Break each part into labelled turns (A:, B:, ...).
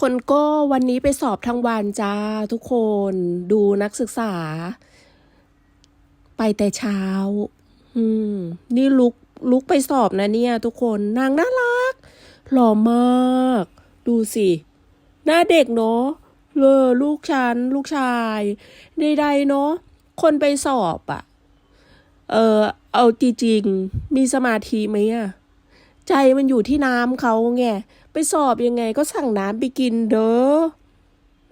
A: คนก็วันนี้ไปสอบทั้งวันจ้าทุกคนดูนักศึกษา ไปแต่เช้า อืม นี่ลุกลุกไปสอบนะเนี่ย ทุกคนนางน่ารัก หล่อมาก ดูสิ หน้าเด็กเนาะเลอลูกฉัน ลูกชายใดๆเนาะคนไปสอบอะเออเอาจริงๆมีสมาธิไหมอะ ใจมันอยู่ที่น้ำเขาไงไปสอบยังไงก็สั่งน้ำไปกินเด้อ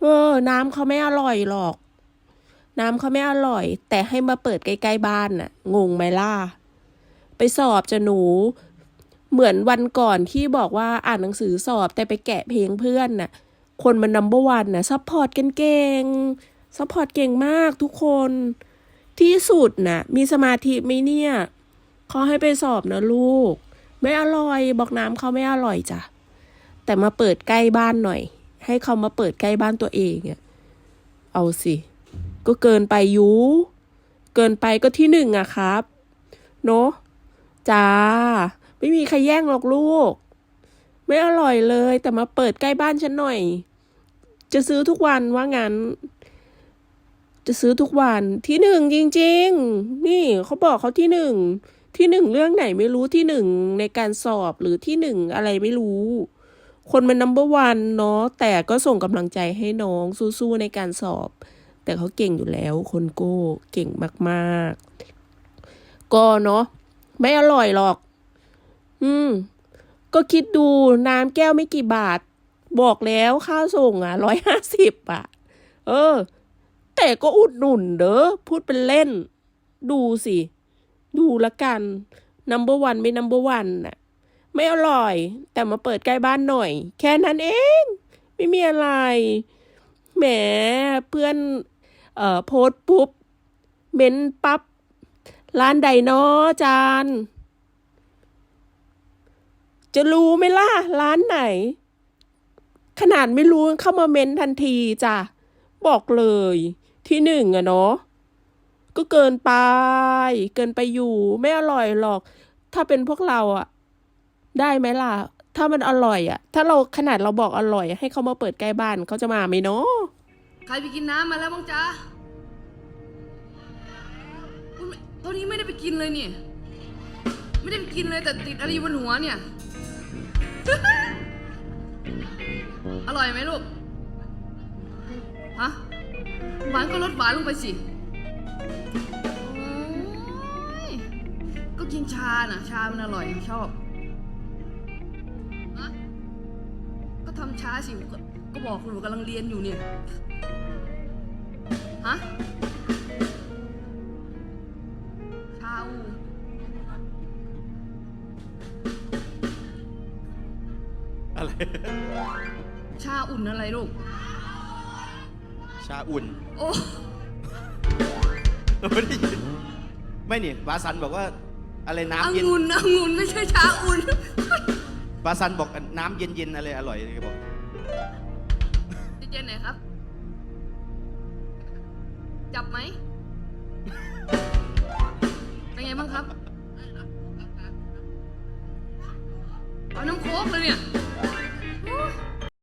A: เออ น้ำเขาไม่อร่อยหรอก น้ำเขาไม่อร่อย แต่ให้มาเปิดใกล้ๆบ้านน่ะ งงไหมล่ะ ไปสอบจะหนู เหมือนวันก่อนที่บอกว่าอ่านหนังสือสอบแต่ไปแกะเพลงเพื่อนน่ะ คนมันนัมเบอร์วันน่ะซัพพอร์ตกันเก่งซัพพอร์ตเก่งมากทุกคน ที่สุดน่ะ มีสมาธิไหมเนี่ยขาให้ไปสอบนะลูก ไม่อร่อยบอกน้ำเขาไม่อร่อยจ้ะแต่มาเปิดใกล้บ้านหน่อย ให้เขามาเปิดใกล้บ้านตัวเองอะเอาสิ ก็เกินไปยูเกินไปก็ที่หนึ่งอะครับ เนอะจ้า ไม่มีใครแย่งหรอกลูก ไม่อร่อยเลย แต่มาเปิดใกล้บ้านฉันหน่อย จะซื้อทุกวันว่างั้น จะซื้อทุกวันที่หนึ่งจริง ๆ นี่เขาบอกเขาที่หนึ่ง ที่หนึ่งเรื่องไหนไม่รู้ที่หนึ่งในการสอบหรือที่หนึ่งอะไรไม่รู้ คนมันนัมเบอร์วันเนาะแต่ก็ส่งกำลังใจให้น้องสู้ๆในการสอบ แต่เขาเก่งอยู่แล้ว คนโก้เก่งมากๆ ก็เนาะไม่อร่อยหรอก อืม ก็คิดดูน้ำแก้วไม่กี่บาท บอกแล้วค่าส่งอะร้อยห้าสิบอะ เออ แต่ก็อุดหนุนเด้อพูดเป็นเล่น ดูสิ ดูละกันนัมเบอร์วันไม่นัมเบอร์วันน่ะ ไม่อร่อย แต่มาเปิดใกล้บ้านหน่อย แค่นั้นเอง ไม่มีอะไร แหม เพื่อน เอ่อ โพสปุ๊บ เม้นปั๊บ ร้านใดเนาะจาน จะรู้ไหมล่ะ ร้านไหน ขนาดไม่รู้เข้ามาเม้นทันทีจ้ะ บอกเลย ที่หนึ่งอะเนาะ ก็เกินไป เกินไปอยู่ ไม่อร่อยหรอก ถ้าเป็นพวกเราอะได้ไหมล่ะ ถ้ามันอร่อยอะถ้าเราขนาดเราบอกอร่อย ให้เขามาเปิดใกล้บ้านเขาจะมาไหมเนาะ
B: ใครไปกินน้ำมาแล้วบ้างจ๊ะตอนนี้ไม่ได้ไปกินเลยเนี่ยไม่ได้ไปกินเลยแต่ติดอะไรอยู่บนหัวเนี่ย อร่อยไหมลูก ฮะ หวานก็ลดหวานลงไปสิ ก็กินชาน่ะ ชามันอร่อยชอบฮะก็ทำช้าสิก็ก็บอกหนูกำลังเรียนอยู่เนี่ย ฮะ ชาอู
C: อะไร
B: ชาอุ่นอะไรลูก
C: ชาอุ่น
B: โอ้
C: ไม่ได้ยินไม่นี่บาสันบอกว่าอะไรน้ำเย็น
B: องุ่นองุ่นไม่ใช่ชาอุ่น
C: บาสันบอกน้ำเย็นๆอะไรอร่อยเลยบอก
B: จะเย็นไหนครับ จับไหม เป็นไงบ้างครับ เอาน้ำโค้กเลยเนี่ย